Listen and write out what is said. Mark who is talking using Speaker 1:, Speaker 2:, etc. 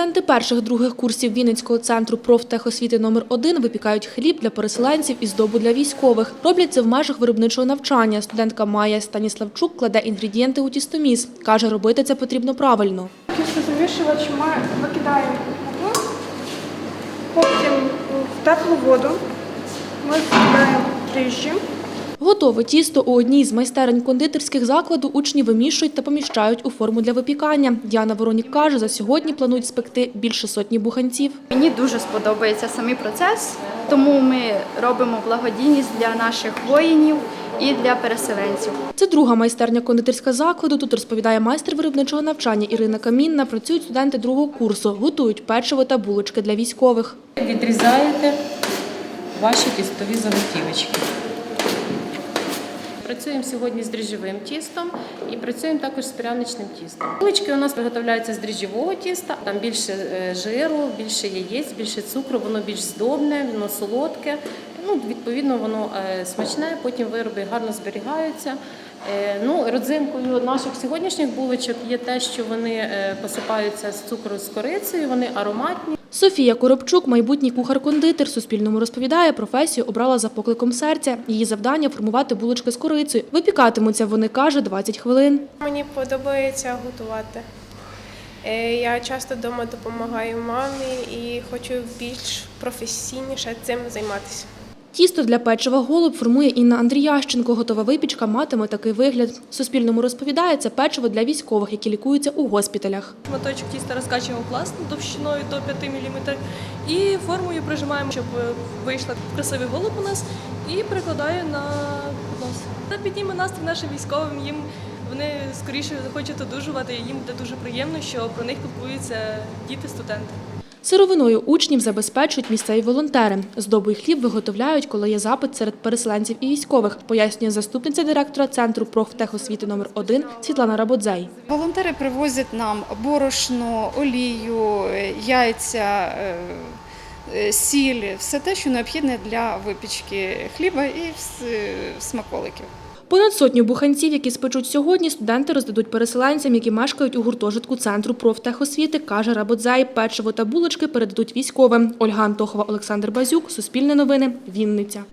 Speaker 1: Студенти перших других курсів Вінницького центру профтехосвіти номер 1 випікають хліб для переселенців і здобу для військових. Роблять це в межах виробничого навчання. Студентка Майя Станіславчук кладе інгредієнти у тістоміс. Каже, робити це потрібно правильно.
Speaker 2: Кислозамішувач ми викидаємо в потім в теплу воду ми вкидаємо дріжджі.
Speaker 1: Готове тісто у одній з майстерень кондитерських закладу учні вимішують та поміщають у форму для випікання. Діана Воронік каже, за сьогодні планують спекти більше сотні буханців.
Speaker 3: Мені дуже сподобається самий процес, тому ми робимо благодійність для наших воїнів і для переселенців.
Speaker 1: Це друга майстерня кондитерська закладу. Тут розповідає майстер виробничого навчання Ірина Камінна. Працюють студенти другого курсу, готують печиво та булочки для військових.
Speaker 4: Відрізаєте ваші тістові заготівочки. Працюємо сьогодні з дріжджовим тістом і працюємо також з пряничним тістом. Булочки у нас виготовляються з дріжджового тіста. Там більше е, жиру, більше яєць, більше цукру, воно більш здобне, воно солодке. Ну, відповідно, воно е, смачне, потім вироби гарно зберігаються. Е, Ну, родзинкою наших сьогоднішніх булочок є те, що вони е, посипаються з цукру з корицею, вони ароматні.
Speaker 1: Софія Коробчук, майбутній кухар-кондитер, Суспільному розповідає, професію обрала за покликом серця. Її завдання формувати булочки з корицею. Випікатимуться вони, каже, 20 хвилин.
Speaker 5: Мені подобається готувати. Я часто вдома допомагаю мамі і хочу більш професійніше цим займатися.
Speaker 1: Тісто для печива голуб формує Інна Андріященко. Готова випічка матиме такий вигляд. Суспільному розповідає, це печиво для військових, які лікуються у госпіталях.
Speaker 6: Шматочок тіста розкачуємо в пласт товщиною до 5 мм і формою прижимаємо, щоб е, вийшла красивий голуб у нас, і прикладаю на піднос. Це підніме настрій нашим військовим. Їм вони скоріше захочуть одужувати. Їм буде дуже приємно, що про них піклуються діти, студенти.
Speaker 1: Сировиною учнів забезпечують місцеві волонтери. Здобу і хліб виготовляють, коли є запит серед переселенців і військових, пояснює заступниця директора центру профтехосвіти номер 1 Світлана Рабодзей.
Speaker 7: Волонтери привозять нам борошно, олію, яйця, е, е, сіль, все те, що необхідне для випічки хліба і е, смаколиків.
Speaker 1: Понад сотню буханців, які спечуть сьогодні, студенти роздадуть переселенцям, які мешкають у гуртожитку центру профтехосвіти, каже Рабодзай. Печиво та булочки передадуть військовим. Ольга Антохова, Олександр Базюк, Суспільне новини, Вінниця.